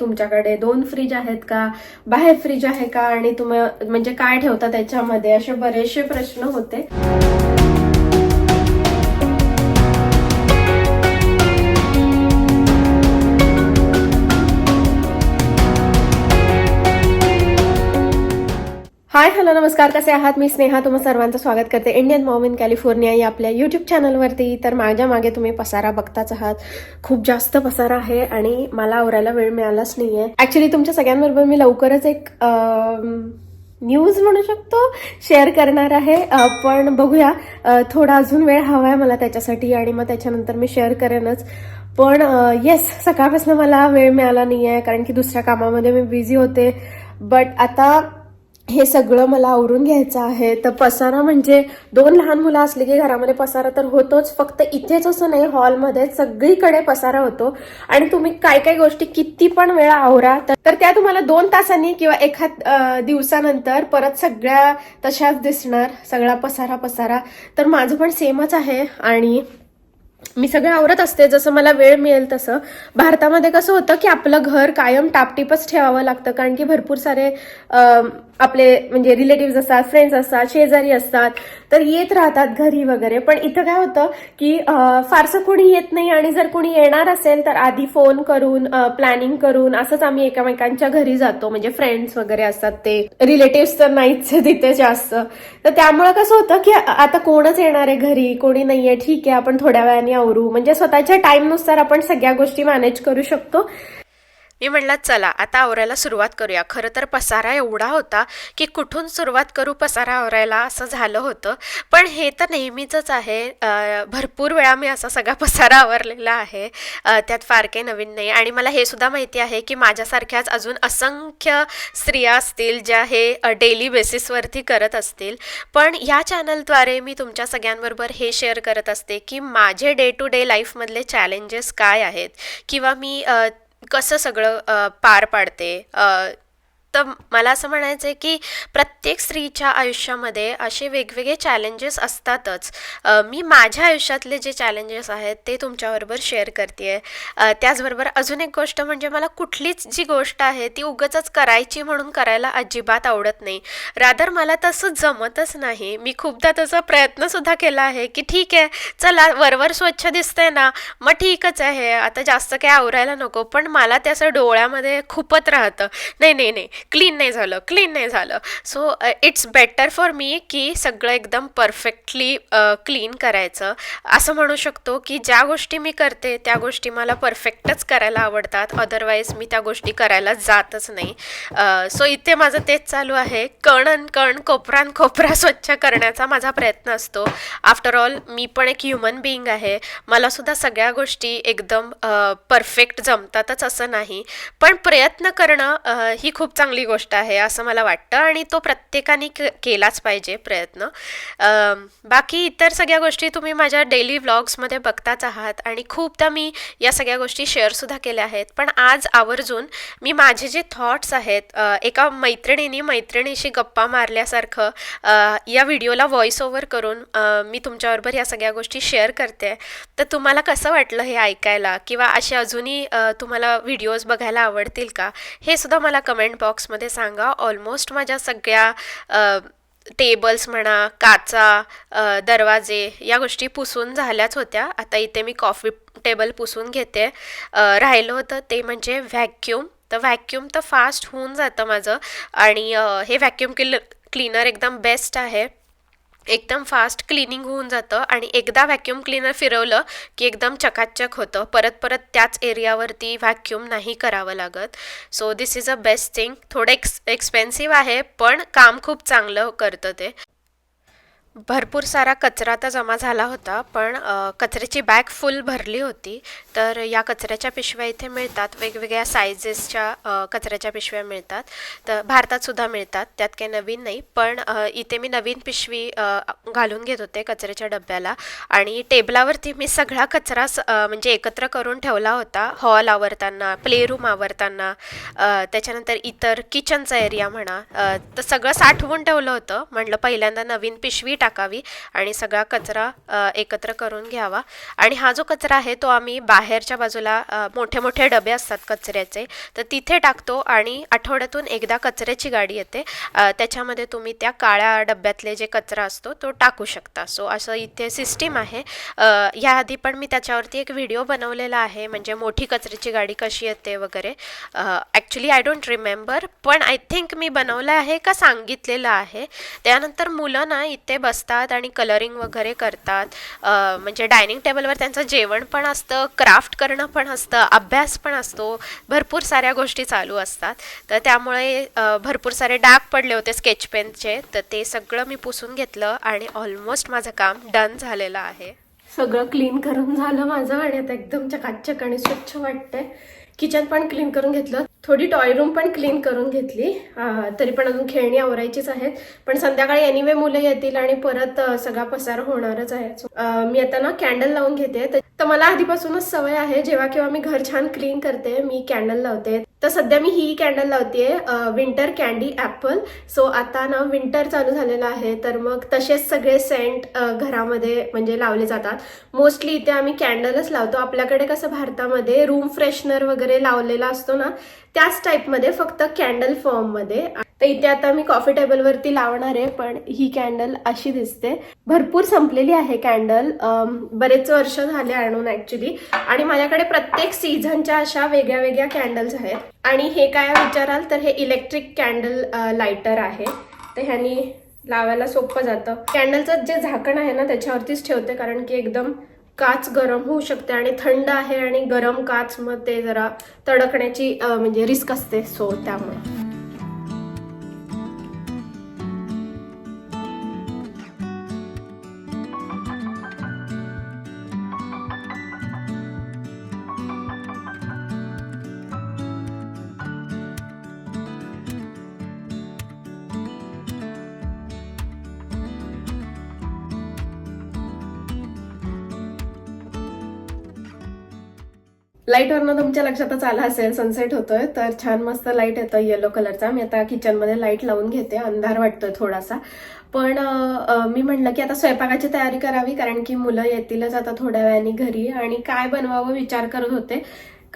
तुमच्याकडे दोन फ्रीज आहेत का? बाहेर फ्रीज आहे का? आणि तुम्ही म्हणजे काय ठेवता त्याच्यामध्ये? असे बरेचसे प्रश्न होते. हाय हॅलो नमस्कार. कसे आहात? मी स्नेहा. तुम्हा सर्वांचं स्वागत करते. इंडियन मॉम इन कॅलिफोर्निया या आपल्या यूट्यूब चॅनलवरती तर माझ्या मागे तुम्ही पसारा बघताच आहात. खूप जास्त पसारा आहे आणि मला आवरायला वेळ मिळालाच नाही आहे ॲक्च्युली तुमच्या सगळ्यांबरोबर मी लवकरच एक न्यूज म्हणू शकतो शेअर करणार आहे. पण बघूया. थोडा अजून वेळ हवा आहे मला त्याच्यासाठी आणि मग त्याच्यानंतर मी शेअर करेनच. पण येस सकाळपासून मला वेळ मिळाला नाही आहे कारण की दुसऱ्या कामामध्ये मी बिझी होते. बट आता हे सगळं मला आवरून घ्यायचं आहे. तर पसारा म्हणजे दोन लहान मुलं असली की घरामध्ये पसारा तर होतोच. फक्त इथेच असं नाही हॉलमध्ये सगळीकडे पसारा होतो. आणि तुम्ही काय काय गोष्टी किती पण वेळा आवरा तर- त्या तुम्हाला दोन तासांनी किंवा एखाद दिवसानंतर परत सगळ्या तशाच दिसणार. सगळा पसारा पसारा. तर माझं पण सेमच आहे. आणि मी सगळं आवरत असते जसं मला वेळ मिळेल तसं. भारतामध्ये कसं होतं की आपलं घर कायम टापटीपच ठेवावं लागतं कारण की भरपूर सारे आपले म्हणजे रिलेटिव्ह असतात फ्रेंड्स असतात शेजारी असतात तर येत राहतात घरी वगैरे. पण इथं काय होतं की फारसं कोणी येत नाही आणि जर कोणी येणार असेल तर आधी फोन करून प्लॅनिंग करून असंच आम्ही एकमेकांच्या घरी जातो. म्हणजे फ्रेंड्स वगैरे असतात ते रिलेटिव्ह तर नाहीच तिथे जास्त. तर त्यामुळे कसं होतं की आता कोणच येणार आहे घरी कोणी नाहीये ठीक आहे आपण थोड्या वेळाने आवरू म्हणजे स्वतःच्या टाइमनुसार आपण सगळ्या गोष्टी मॅनेज करू शकतो. मी म्हणला चला आता आवरायला सुरुवात करूया. खरं तर पसारा एवढा होता की कुठून सुरुवात करू पसारा आवरायला असं झालं होतं. पण हे तर नेहमीचंच आहे. भरपूर वेळा मी असा सगळा पसारा आवरलेला आहे. त्यात फार काही नवीन नाही. आणि मला हे सुद्धा माहिती आहे की माझ्यासारख्याच अजून असंख्य स्त्रिया असतील ज्या हे डेली बेसिसवरती करत असतील. पण या चॅनलद्वारे मी तुमच्या सगळ्यांबरोबर हे शेअर करत असते की माझे डे टू डे लाईफमधले चॅलेंजेस काय आहेत? किंवा मी कसं सगळं पार पाडते तर मला असं म्हणायचं आहे की प्रत्येक स्त्रीच्या आयुष्यामध्ये असे वेगवेगळे चॅलेंजेस असतातच. मी माझ्या आयुष्यातले जे चॅलेंजेस आहेत ते तुमच्याबरोबर शेअर करते आहे त्याचबरोबर अजून एक गोष्ट म्हणजे मला कुठलीच जी गोष्ट आहे ती उगच करायची म्हणून करायला अजिबात आवडत नाही. रादर मला तसं जमतच नाही. मी खूपदा त्याचा प्रयत्नसुद्धा केला आहे की ठीक आहे चला वरवर स्वच्छ दिसतंय ना मग ठीकच आहे. आता जास्त काही आवरायला नको पण मला त्याचं असं डोळ्यामध्ये खूपच राहतं. नाही नाही नाही. क्लीन नाही झालं क्लीन नाही झालं. So it's better for me की सगळं एकदम परफेक्टली क्लीन करायचं. असं म्हणू शकतो की ज्या गोष्टी मी करते त्या गोष्टी मला परफेक्टच करायला आवडतात. अदरवाईज मी त्या गोष्टी करायला जातच नाही. सो इथे माझं तेच चालू आहे. कण अन कण कोपरान कोपरा स्वच्छ करण्याचा माझा प्रयत्न असतो. आफ्टर ऑल मी पण एक ह्युमन बिईंग आहे. मला सुद्धा सगळ्या गोष्टी एकदम परफेक्ट जमतातच असं नाही. पण प्रयत्न करणं ही खूप चांगली गोष्ट आहे असं मला वाटतं आणि तो प्रत्येकाने के- केलाच पाहिजे प्रयत्न. बाकी इतर सगळ्या गोष्टी तुम्ही माझ्या डेली व्लॉग्समध्ये बघताच आहात आणि खूपदा मी या सगळ्या गोष्टी शेअरसुद्धा केल्या आहेत. पण आज आवर्जून मी माझे जे थॉट्स आहेत एका मैत्रिणीने मैत्रिणीशी गप्पा मारल्यासारखं या व्हिडिओला व्हॉइस ओव्हर करून मी तुमच्याबरोबर या सगळ्या गोष्टी शेअर करते. तर तुम्हाला कसं वाटलं हे ऐकायला? किंवा असे अजूनही तुम्हाला व्हिडिओज बघायला आवडतील का? हे सुद्धा मला कमेंट बॉक्समध्ये सांगा. ऑलमोस्ट माझ्या सगळ्या टेबल्स म्हणा काचा दरवाजे या गोष्टी पुसून झाल्याच होत्या. आता इथे मी कॉफी टेबल पुसून घेते. राहिलं होतं ते म्हणजे व्हॅक्यूम तर व्हॅक्यूम तर फास्ट होऊन जातं माझं. आणि हे व्हॅक्यूम क्ल क्लीनर एकदम बेस्ट आहे. एकदम फास्ट क्लिनिंग होऊन जातं आणि एकदा व्हॅक्यूम क्लीनर फिरवलं की एकदम चकाचक होतं. परत परत त्याच एरियावरती व्हॅक्यूम नाही करावं लागत. So this is a best thing थोडं एक्स एक्सपेन्सिव्ह आहे पण काम खूप चांगलं करतं ते. भरपूर सारा कचरा तर जमा झाला होता पण कचऱ्याची बॅग फुल भरली होती. तर या कचऱ्याच्या पिशव्या इथे मिळतात. वेगवेगळ्या सायझेसच्या कचऱ्याच्या पिशव्या मिळतात. तर भारतातसुद्धा मिळतात. त्यात काही नवीन नाही. पण इथे मी नवीन पिशवी घालून घेत होते कचऱ्याच्या डब्याला. आणि टेबलावरती मी सगळा कचरा स- म्हणजे एकत्र करून ठेवला होता. हॉल आवरताना प्ले रूम आवरताना त्याच्यानंतर इतर किचनचा एरिया म्हणा तर सगळं साठवून ठेवलं होतं. म्हटलं पहिल्यांदा नवीन पिशवी टाकावी आणि सगळा कचरा एकत्र करून घ्यावा. आणि हा जो कचरा आहे तो आम्ही बाहेरच्या बाजूला मोठे मोठे डबे असतात कचऱ्याचे तर तिथे टाकतो आणि आठवड्यातून एकदा कचऱ्याची गाडी येते. त्याच्यामध्ये तुम्ही त्या काळ्या डब्यातले जे कचरा असतो तो टाकू शकता. सो असं इथे सिस्टीम आहे. अ, याआधी पण मी त्याच्यावरती एक व्हिडिओ बनवलेला आहे म्हणजे मोठी कचऱ्याची गाडी कशी येते वगैरे. ॲक्च्युली आय डोंट रिमेंबर पण आय थिंक मी बनवलं आहे का सांगितलेलं आहे. त्यानंतर मुलं ना इथे बस बसतात आणि कलरिंग वगैरे करतात. म्हणजे डायनिंग टेबलवर त्यांचं जेवण पण असतं क्राफ्ट करणं पण असतं अभ्यास पण असतो. भरपूर साऱ्या गोष्टी चालू असतात. तर त्यामुळे भरपूर सारे डाग पडले होते स्केच पेनचे तर ते सगळं मी पुसून घेतलं आणि ऑलमोस्ट माझं काम डन झालेलं आहे. सगळं क्लीन करून झालं माझं आणि आता एकदम चकाचक आणि स्वच्छ वाटतंय. किचन पण क्लीन करून घेतलं. थोडी टॉय रूम पण क्लीन करून घेतली. तरी पण अजून खेळणी आवरायचीच आहेत. पण संध्याकाळी एनिवे मुलं येतील आणि परत सगळा पसार होणारच आहे. मी आता ना कॅन्डल लावून घेते. तर- तर मला आधीपासूनच सवय आहे जेव्हा केव्हा मी घर छान क्लीन करते मी कॅन्डल लावते. तर सध्या मी ही कॅन्डल लावते विंटर कॅन्डी ऍपल सो आता ना विंटर चालू झालेला आहे तर मग तसेच सगळे सेंट घरामध्ये म्हणजे लावले जातात. मोस्टली इथे आम्ही कॅन्डलच लावतो. आपल्याकडे कसं भारतामध्ये रूम फ्रेशनर वगैरे लावलेला असतो ना त्याच टाईपमध्ये फक्त कॅन्डल फॉर्ममध्ये तर इथे आता मी कॉफी टेबलवरती लावणार आहे पण ही कॅन्डल अशी दिसते. भरपूर संपलेली आहे कॅन्डल बरेच वर्ष झाले आणून ऍक्च्युली आणि माझ्याकडे प्रत्येक सीझनच्या अशा वेगळ्या वेगळ्या कॅन्डल्स आहेत. आणि हे काय विचाराल तर हे इलेक्ट्रिक कॅन्डल लायटर आहे. तर ह्यानी लावायला सोपं जातं. कॅन्डलचं जे झाकण आहे ना त्याच्यावरतीच ठेवते कारण की एकदम काच गरम होऊ शकते आणि थंड आहे आणि गरम काच मग ते जरा तडकण्याची म्हणजे रिस्क असते. सो त्यामुळे. लाईटवरनं तुमच्या लक्षातच आला असेल सनसेट होतोय. तर छान मस्त लाइट येतं येलो कलरचा मी आता किचनमध्ये लाइट लावून घेते. अंधार वाटतोय थोडासा. पण मी म्हणलं की आता स्वयंपाकाची तयारी करावी कारण की मुलं येतीलच आता थोड्या वेळाने घरी. आणि काय बनवावं विचार करत होते.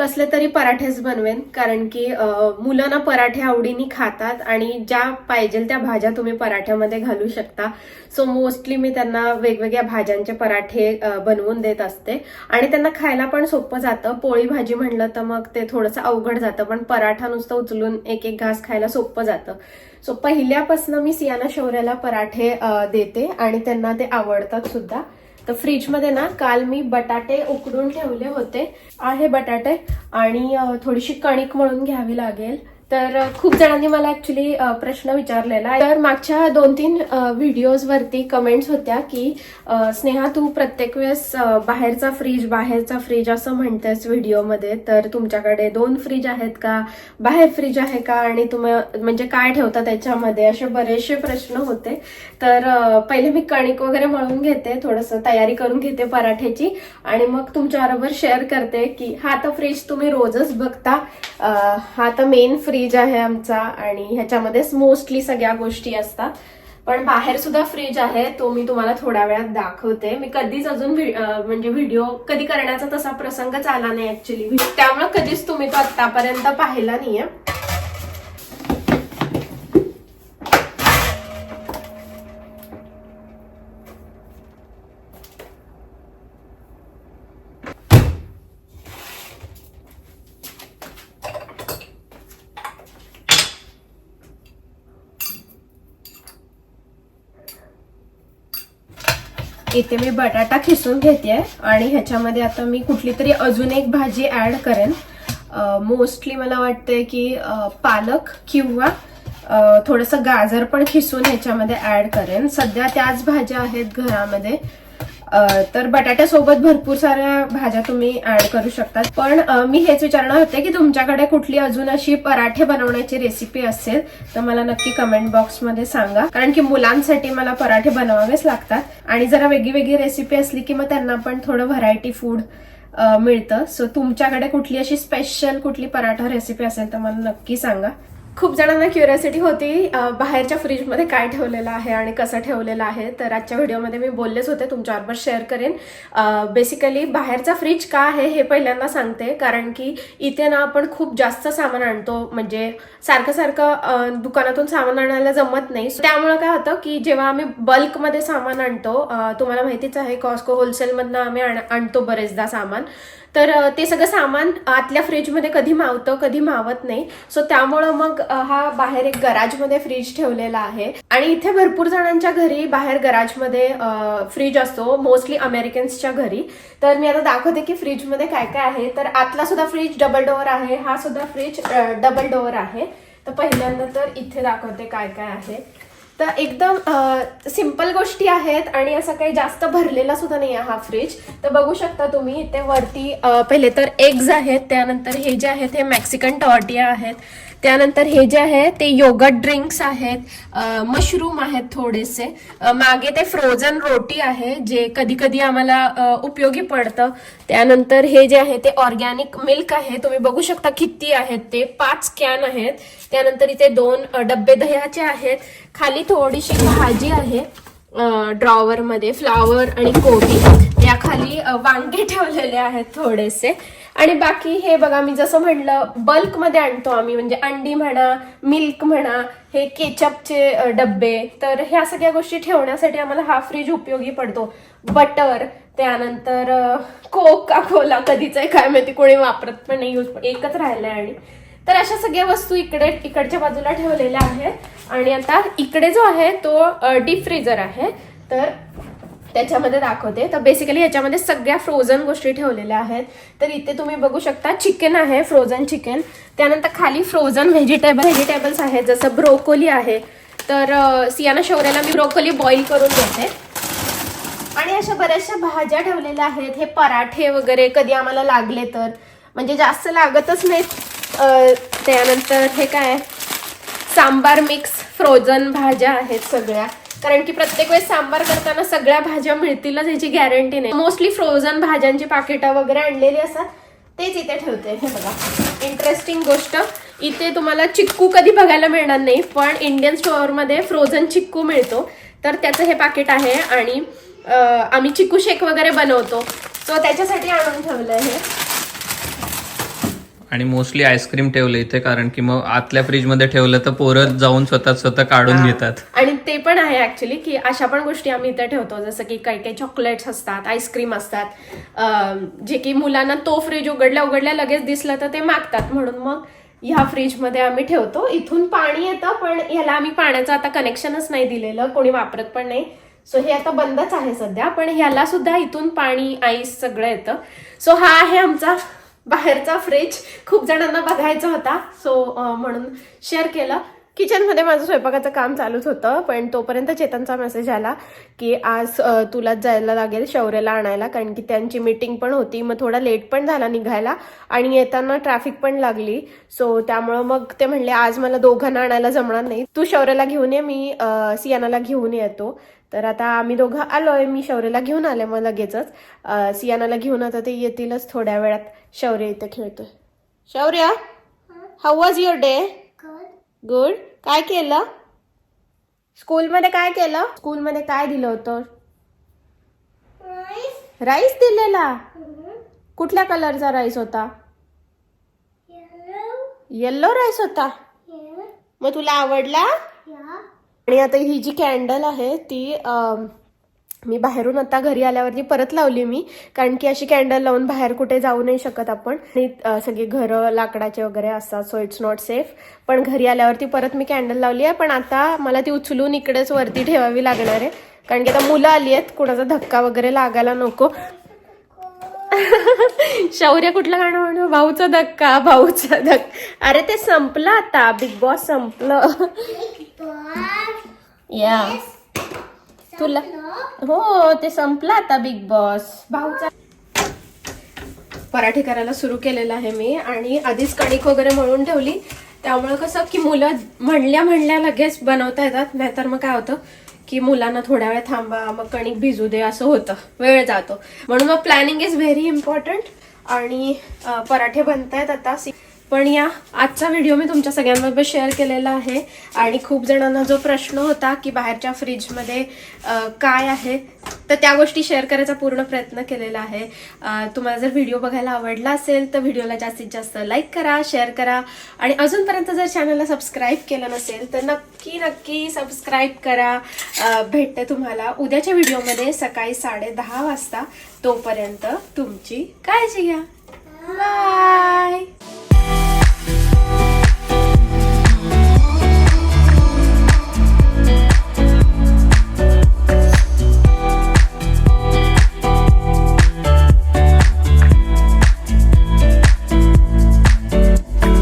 कसले तरी पराठेच बनवेन कारण की मुलं ना पराठे आवडीने खातात आणि ज्या पाहिजे त्या भाज्या तुम्ही पराठ्यामध्ये घालू शकता. सो मोस्टली मी त्यांना वेगवेगळ्या भाज्यांचे पराठे बनवून देत असते. आणि त्यांना खायला पण सोपं जातं. पोळी भाजी म्हणलं तर मग ते थोडंसं अवघड जातं पण पराठा नुसतं उचलून एक एक घास खायला सोपं जातं. सो पहिल्यापासून मी सियाना शौर्याला पराठे देते आणि त्यांना ते आवडतात सुद्धा. तर फ्रीजमध्ये ना काल मी बटाटे उकडून ठेवले होते. आहे बटाटे आणि थोडीशी कणिक मळून घ्यावी लागेल. तर खूप जणांनी मला ऍक्च्युली प्रश्न विचारलेला. तर मागच्या दोन तीन व्हिडिओज वरती कमेंट्स होत्या की स्नेहा तू प्रत्येक वेळेस बाहेरचा फ्रीज बाहेरचा फ्रीज असं म्हणतेस व्हिडिओमध्ये तर तुमच्याकडे दोन फ्रीज आहेत का? बाहेर फ्रीज आहे का? आणि तुम्ही म्हणजे काय ठेवता त्याच्यामध्ये? असे बरेचसे प्रश्न होते. तर पहिले मी कणिक वगैरे मळून घेते थोडंसं तयारी करून घेते पराठ्याची आणि मग तुमच्याबरोबर शेअर करते की हा तर फ्रीज तुम्ही रोजच बघता. हा तर मेन फ्रीज फ्रीज आहे आमचा आणि ह्याच्यामध्येच मोस्टली सगळ्या गोष्टी असतात. पण बाहेर सुद्धा फ्रीज आहे तो मी तुम्हाला थोड्या वेळात दाखवते. मी कधीच अजून म्हणजे व्हिडिओ कधी करण्याचा तसा प्रसंगच आला नाही ऍक्च्युली त्यामुळे कधीच तुम्ही तो आतापर्यंत पाहिला नाहीये. इथे मी बटाटा खिसून घेते आणि ह्याच्यामध्ये आता मी कुठली तरी अजून एक भाजी ऍड करेन. मोस्टली मला वाटतंय की पालक किंवा थोडंसं गाजर पण खिसून ह्याच्यामध्ये ऍड करेन. सध्या त्याच भाज्या आहेत घरामध्ये. तर बटाट्यासोबत भरपूर साऱ्या भाज्या तुम्ही ऍड करू शकतात. पण मी हेच विचारणार होते की तुमच्याकडे कुठली अजून अशी पराठे बनवण्याची रेसिपी असेल तर मला नक्की कमेंट बॉक्समध्ये सांगा. कारण की मुलांसाठी मला पराठे बनवावेच लागतात आणि जरा वेगळी वेगळी रेसिपी असली की मग त्यांना पण थोडं व्हरायटी फूड मिळतं. सो तुमच्याकडे कुठली अशी स्पेशल कुठली पराठा रेसिपी असेल तर मला नक्की सांगा. खूप जणांना क्युरियोसिटी होती बाहेरच्या फ्रीजमध्ये काय ठेवलेलं आहे आणि कसं ठेवलेलं आहे. तर आजच्या व्हिडिओमध्ये मी बोललेच होते तुमच्याबरोबर शेअर करेन. बेसिकली बाहेरचा फ्रीज का आहे हे पहिल्यांदा सांगते. कारण की इथे ना आपण खूप जास्त सामान आणतो. म्हणजे सारखं सारखं दुकानातून सामान आणायला जमत नाही. So, त्यामुळे काय होतं की जेव्हा आम्ही बल्कमध्ये सामान आणतो तुम्हाला माहितीच आहे कॉस्को होलसेलमधनं आम्ही आण- आणतो बरेचदा सामान. तर ते सगळं सामान आतल्या फ्रीजमध्ये कधी मावतं कधी मावत नाही. सो त्यामुळं मग हा बाहेर एक गराजमध्ये फ्रीज ठेवलेला आहे. आणि इथे भरपूर जणांच्या घरी बाहेर गराजमध्ये फ्रीज असतो. मोस्टली अमेरिकन्सच्या घरी. तर मी आता दाखवते की फ्रीजमध्ये काय काय आहे. तर आतला सुद्धा फ्रीज डबल डोअर आहे. हा सुद्धा फ्रीज डबल डोअर आहे. तर पहिल्यांदा तर इथे दाखवते काय काय आहे. तर एकदम सिंपल गोष्टी आहेत आणि असं काही जास्त भरलेला सुद्धा नाही आहे हा फ्रीज. तर बघू शकता तुम्ही इथे वरती पहिले तर एग्ज आहेत त्यानंतर हे जे आहेत हे मेक्सिकन टॉर्टिया आहेत. त्यानंतर हे जे आहे ते योगट ड्रिंक्स आहेत मशरूम आहेत थोडेसे. मागे ते फ्रोझन रोटी आहे जे कधी कधी आम्हाला उपयोगी पडतं. त्यानंतर हे जे आहे ते ऑर्गॅनिक मिल्क आहे. तुम्ही बघू शकता किती आहेत ते. पाच कॅन आहेत. त्यानंतर इथे दोन डब्बे दह्याचे आहेत. खाली थोडीशी भाजी आहे ड्रॉवर मध्ये. फ्लावर आणि कोबी. या खाली वांगे ठेवलेले आहेत थोडेसे. आणि बाकी हे बघा मी जसं म्हणलं बल्कमध्ये आणतो आम्ही. म्हणजे अंडी म्हणा मिल्क म्हणा हे केचपचे डब्बे. तर ह्या सगळ्या गोष्टी ठेवण्यासाठी आम्हाला हा फ्रीज उपयोगी पडतो. बटर त्यानंतर कोका कोला कधीच आहे काय माहिती कोणी वापरत पण नाही यूज एकच राहिलंय आणि तर अशा सगळ्या वस्तू इकडे इकडच्या बाजूला ठेवलेल्या आहेत. आणि आता इकडे जो आहे तो डीप फ्रीजर आहे. तर त्याच्यामध्ये दाखवते. तर बेसिकली याच्यामध्ये सगळ्या फ्रोझन गोष्टी ठेवलेल्या आहेत. तर इथे तुम्ही बघू शकता चिकन आहे फ्रोझन चिकन त्यानंतर खाली फ्रोझन व्हेजिटेबल व्हेजिटेबल्स आहेत. जसं ब्रोकोली आहे. तर सियाना शौर्याला मी ब्रोकोली बॉईल करून देते. आणि अशा बऱ्याचशा भाज्या ठेवलेल्या आहेत. हे पराठे वगैरे कधी आम्हाला लागले तर. म्हणजे जास्त लागतच नाहीत. त्यानंतर हे काय सांबार मिक्स फ्रोझन भाज्या आहेत सगळ्या. कारण की प्रत्येक वेळेस सांबार करताना सगळ्या भाज्या मिळतीलच याची गॅरंटी नाही. मोस्टली फ्रोझन भाज्यांची पाकिटं वगैरे आणलेली असतात तेच इथे ठेवते. हे बघा. इंटरेस्टिंग गोष्ट. इथे तुम्हाला चिक्कू कधी बघायला मिळणार नाही पण इंडियन स्टोअरमध्ये फ्रोझन चिक्कू मिळतो. तर त्याचं हे पाकिट आहे आणि आम्ही चिक्कू शेक वगैरे बनवतो. सो त्याच्यासाठी आणून ठेवलं हे. आणि मोस्टली आईस्क्रीम ठेवलं इथे कारण की मग आतल्या फ्रीजमध्ये ठेवलं तर पोरं जाऊन स्वतः स्वतः काढून घेतात. आणि ते पण आहे ऍक्च्युली की अशा पण गोष्टी आम्ही इथे ठेवतो जसं की काही काही चॉकलेट्स असतात आईस्क्रीम असतात. जे की मुलांना तो फ्रीज उघडल्या उघडल्या लगेच दिसलं तर ते मागतात. म्हणून मग ह्या फ्रीजमध्ये आम्ही ठेवतो. इथून पाणी येतं पण ह्याला आम्ही पाण्याचं आता कनेक्शनच नाही दिलेलं कोणी वापरत पण नाही. सो हे आता बंदच आहे सध्या पण ह्याला सुद्धा इथून पाणी आईस सगळं येतं. सो हा आहे आमचा बाहेरचा फ्रीज खूप जणांना बघायचा होता. सो म्हणून शेअर केलं. किचनमध्ये माझं स्वयंपाकाचं काम चालूच होतं पण तोपर्यंत चेतनचा मेसेज आला की आज तुलाच जायला लागेल शौर्याला आणायला कारण की त्यांची मीटिंग पण होती मग थोडा लेट पण झाला निघायला आणि येताना ट्रॅफिक पण लागली. सो त्यामुळं मग ते म्हणले आज मला दोघांना आणायला जमणार नाही. तू शौर्याला घेऊन ये मी सियानाला घेऊन येतो. तर आता आम्ही दोघं आलोय मी शौर्याला घेऊन आले मग लगेचच. सियानाला घेऊन आता ते येतीलच थोड्या वेळात. शौर्य इथे खेळतोय. Shaurya how was your day good काय केलं? स्कूलमध्ये काय केलं? स्कूलमध्ये काय दिलं होतं? राईस दिलेला. कुठल्या कलरचा राईस होता? येल्लो राईस होता. मग तुला आवडला? आणि आता ही जी कॅन्डल आहे ती मी बाहेरून आता घरी आल्यावरती परत लावली मी कारण की अशी कॅन्डल लावून बाहेर कुठे जाऊ नाही शकत आपण. आणि सगळी घरं लाकडाचे वगैरे असतात सो इट्स नॉट सेफ पण घरी आल्यावरती परत मी कॅन्डल लावली आहे पण आता मला ती उचलून इकडेच वरती ठेवावी लागणार आहे. कारण की आता मुलं आली आहेत कुणाचा धक्का वगैरे लागायला नको. शौर्य कुठलं गाणं म्हणू? भाऊचा धक्का भाऊचा धक्का. अरे ते संपलं आता बिग बॉस संपलं. या तुला? हो ते संपलं आता बिग बॉस भाऊचा पराठे करायला सुरू केलेला आहे मी आणि आधीच कणिक वगैरे मळून ठेवली. त्यामुळे कसं की मुलं म्हणल्या म्हणल्या लगेच बनवता येतात. नाहीतर मग काय होतं की मुलांना थोड्या वेळ थांबा मग कणिक भिजू दे असं होतं. वेळ जातो. म्हणून मग प्लॅनिंग इज व्हेरी इम्पॉर्टंट आणि पराठे बनतायत आता. सी- पण या आजचा व्हिडिओ मी तुमच्या सगळ्यांबरोबर शेअर केलेला आहे. आणि खूप जणांना जो प्रश्न होता की बाहेरच्या फ्रीजमध्ये काय आहे तर त्या गोष्टी शेअर करायचा पूर्ण प्रयत्न केलेला आहे. तुम्हाला जर व्हिडिओ बघायला आवडला असेल तर व्हिडिओला जास्तीत जास्त लाईक करा शेअर करा. आणि अजूनपर्यंत जर चॅनलला सबस्क्राईब केलं नसेल तर नक्की नक्की सबस्क्राईब करा. भेटते तुम्हाला उद्याच्या व्हिडिओमध्ये सकाळी साडे दहा वाजता. तोपर्यंत तुमची काळजी घ्या. बाय